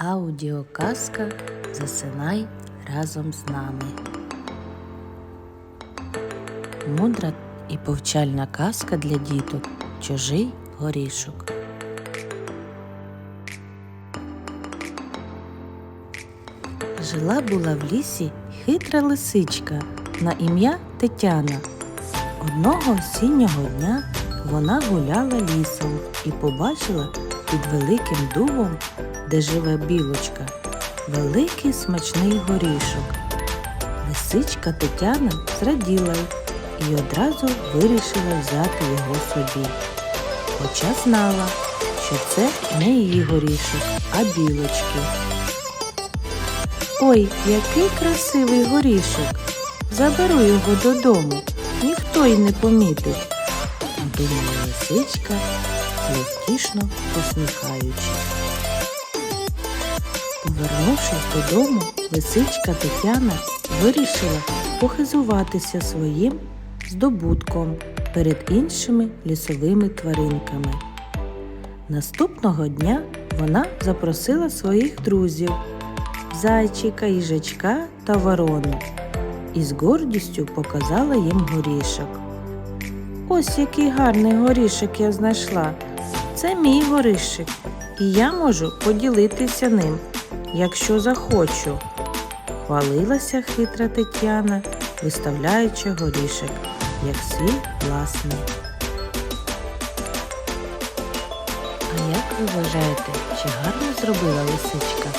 Аудіоказка Засинай разом з нами. Мудра і повчальна казка для діток. Чужий горішок. Жила була в лісі хитра лисичка на ім'я Тетяна. Одного осіннього дня вона гуляла лісом і побачила під великим дубом, де живе білочка, великий смачний горішок. Лисичка Тетяна зраділа і одразу вирішила взяти його собі. Хоча знала, що це не її горішок, а білочки. Ой, який красивий горішок! Заберу його додому, ніхто й не помітить, думала лисичка, невтішно посміхаючись. Повернувшись додому, лисичка Тетяна вирішила похизуватися своїм здобутком перед іншими лісовими тваринками. Наступного дня вона запросила своїх друзів зайчика, їжачка та ворону і з гордістю показала їм горішок. Ось який гарний горішок я знайшла. Це мій горішок, і я можу поділитися ним, якщо захочу. Хвалилася хитра Тетяна, виставляючи горішок, як свій власний. А як ви вважаєте, чи гарно зробила лисичка?